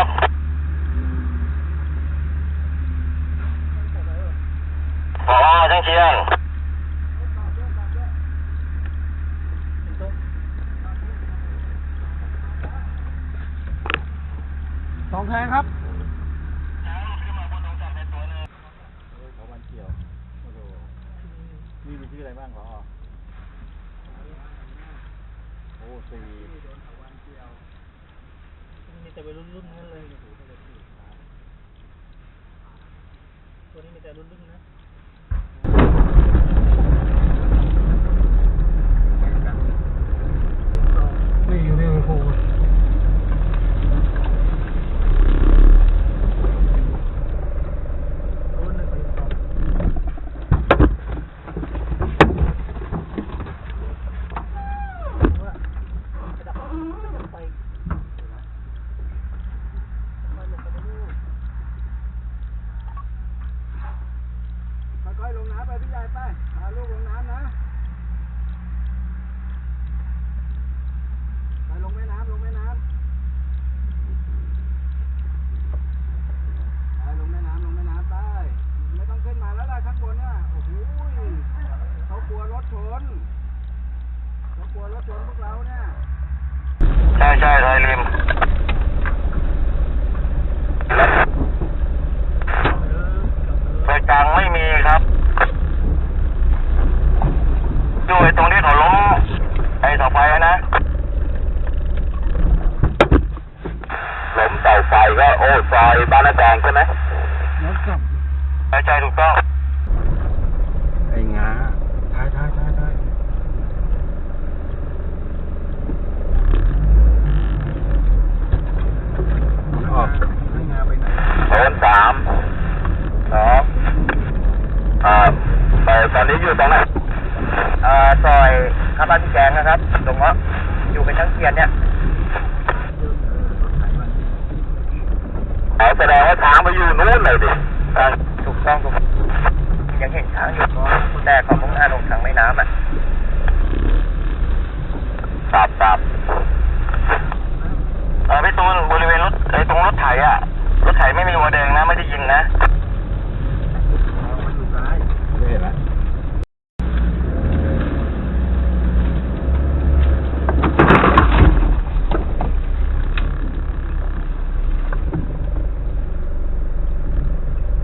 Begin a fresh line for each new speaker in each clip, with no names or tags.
ครับพอช่างเชียง
สองแทงครับ
เขาวันเกี่ยวโอ้โหนี่มีชื่ออะไรบ้างขอโอ้สี่
มีแต่วัยรุ่นรุ่นนั่นเลยตัวนี้มีแต่รุ่นรุ่นนะ นี่อยู่นี่มันโคค่อยๆลงน้ำไปพี่ใหญ่ไปพาลูกลงน้ำนะไปลงแม่น้ำลงแม่น้ำไปลงแม่น้ำลงแม่น้ำไปไม่ต้องขึ้นมาแล้วล่ะข้างบนน่ะโอ้โหเขากลัวรถชนเขากลัวรถชนพวกเราเนี่ย
ใช่ใช่ไทยริมไฟกลางไม่มีครับดูไอ้ตรงที่เขาล้มไอ้เสาไฟอะนะล้มเสาไฟก็ โอ้ซอยบ้านนาแดงใช่ไหม
แล้วกลับ
ใช่ใช่ถูกต้อง
ไอ้งาท้ายท้ายท้ายท้ายมันออกให้งาไปไหน
โซนสามสองอ่าเอ่อตอนนี้อยู่ตรงไหนอ่าซอยข้าบ้านพี่แกงนะครับตรงว่าอยู่เป็นทั้งเทียนเนี่ย อ๋อแสดงว่าช้างไปอยู่นู้นเลยดิอ่าถูกต้องถูกต้องยังเห็นช้างอยู่แต่เขามุ่งหน้าลงทางแม่น้ำอะครับครับเออพี่ตูนบริเวณรถไอ้ตรงรถไถอะ รถไถไม่มีหัวแดงนะ ไม่ได้ยิงนะ
มันอยู่ซ้ายไม่เห็นแล้ว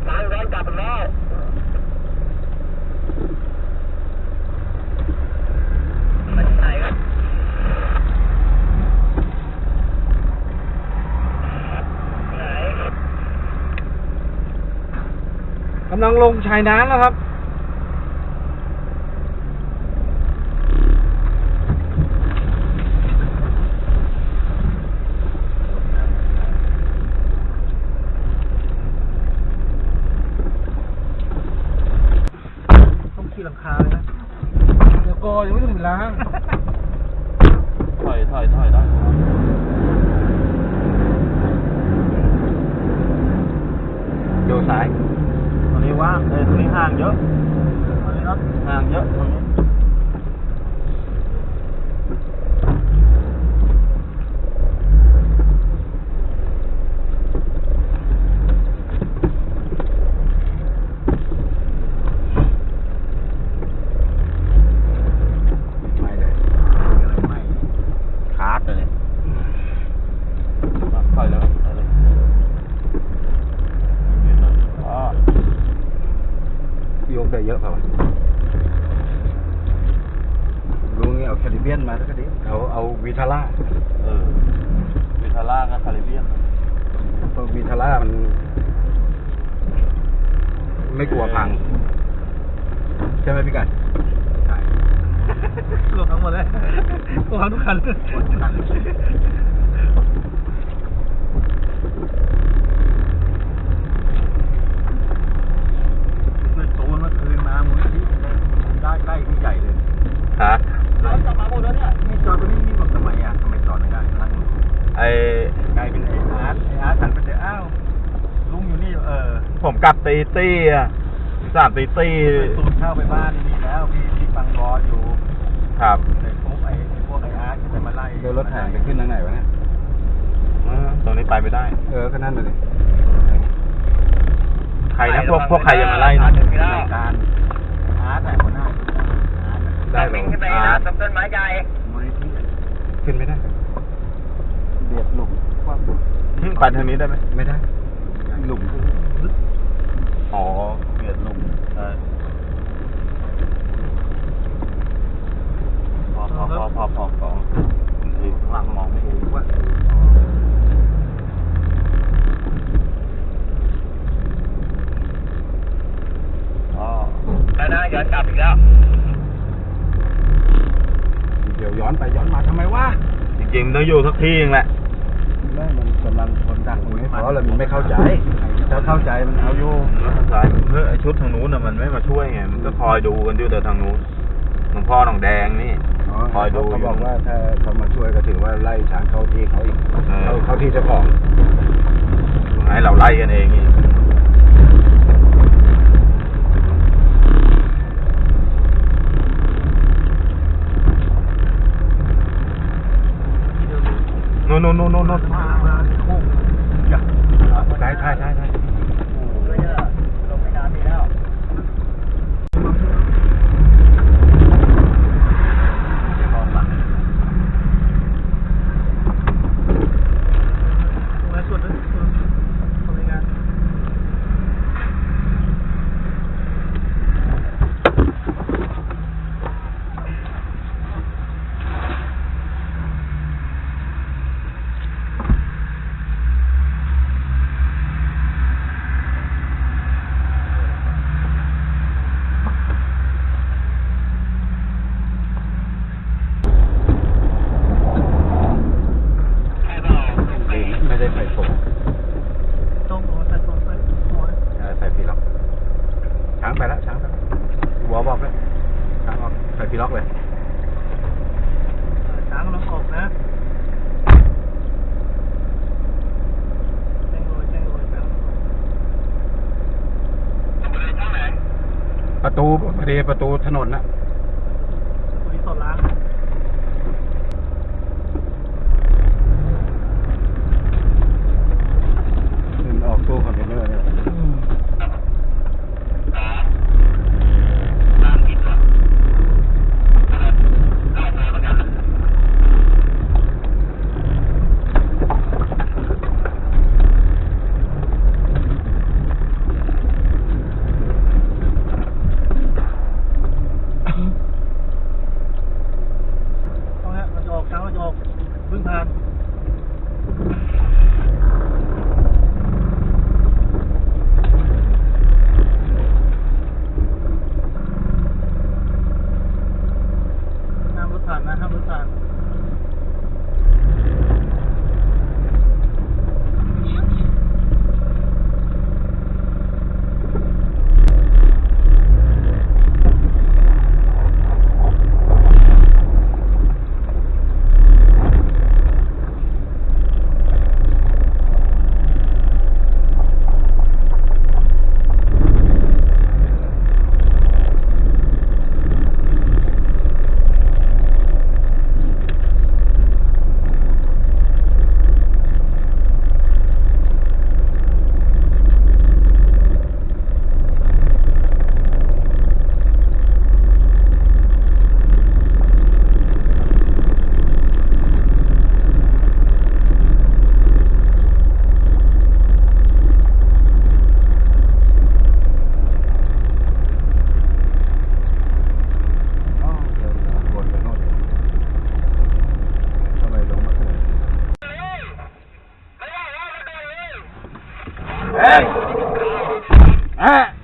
ทางย้อนกลับแล้ว มันไหนครับไหน
กำ ลังลงชายน้ำแล้วครับ ต้องขี่หลังคาเลยนะ เดี๋ยวก่อนยังไม่ถึงเวลา
ถอยถอยถอยได้อยู่ซ้าย ตรงนี้ว่างเอ้ยตรงนี้ห่างเยอะตรงนี้เนาะห่างเยอะตรงนี้ ไม่เลยไม่คาร์ดเลยถอยเลยถอยเลยอ๋อโยกได้เยอะเปล่าวะลุงนี่เอาแคริเบียนมาสักทีเอาเอาวิทาร่า
เออวิทาร่ากับคาริเบียน
เพราะวิทาร่ามัน ไม่กลัวพัง ใช่ไหมพี่ไก่ใช่
รวมทั้งหมดเลยรวมทั้งทุกคัน
เมื่อตูนเมื่อคืนมามูลนิธิได้ใกล้ที่ใหญ่เลย
ฮะ
รถกลับมาหมดแล้วเนี่ยนี่จอดตรงนี้นี่บอกทำไมอะทำไมจอดไม่ได้นั่งอยู่
ไอก
ลายเป็นไอ้อาร์ตไอ้อาร์ตหันไปเจออ้าวลุงอยู่นี่เออ
ผมกลับตีตี้อะสามตีตี้
ตูนเข้าไปบ้านนี่แล้วพี่พี่ฟังรออยู่
ครับ
ไอ้พวกไอ้พวกไอ้อาร์ตที่จะมาไล่
เดี๋ยวรถแห่ไปขึ้นทางไหนวะเนี่ย
เออตรงนี้ไปไม่ได้
เออก็นั่นน่ะสิ
ใครนะพวกพวกใครจะมาไล่นะ
รายการอาร์ตแต่หัวหน้าอาร์ต
ได้วิ่งขึ้นไปนะตรงต้นไม้ใหญ่
มูลนิธิขึ้นไม่ได้เบียดหลุมความ
อืมไปทางนี้ได้ไหม
ไม่ได้หลุม
อ๋อเบียดลงใช่พอพอพอพอพอพออยู่ข้างหลังมองไม่เห็นว่า อ๋อ
แล้วนะย้อนกลับอีกแล้ว
เดี๋ ยวย้อนไปย้อนมาทำไมวะ
จริงๆมันต้องอยู่สักที่เองแหละ
แม่มันกำลังคนดังมันไม่พอเลยมันไม่เข้าใจถ้าเข้าใจมันเอาอยู่
แล้วทางซ้ายเพื่อไอ้ชุดทางนู้นน่ะมันไม่มาช่วยไงมันก็คอยดูกันอยู่แต่ทางนู้นหลวงพ่อหนองแดงนี่คอยดู
เขาบอกว่าถ้าเขามาช่วยก็ถือว่าไล่ช้างเข้าที่เขาอีก
เออ
เข้าเข้าที่เจ้าของ
ให้เราไล่กันเองอีก นู่นนู่นนู่นนู่นนู่น
ใช่ใช่ใช่ใช่
ลงไปนานดีแล้ว
ไม่ได้ใส่โฟม
ต้องหัวแต่ตรงไปหัว
เออใส่พีล็อกช้างไปแล้วช้างไปแล้วหัวบอกเลยช้างออกใส่พีล็อกเลย
ช้างกำลังออกนะแจ้งโรยแจ้งโรยช้าง
ประตูประตูถนนนะ
Ah!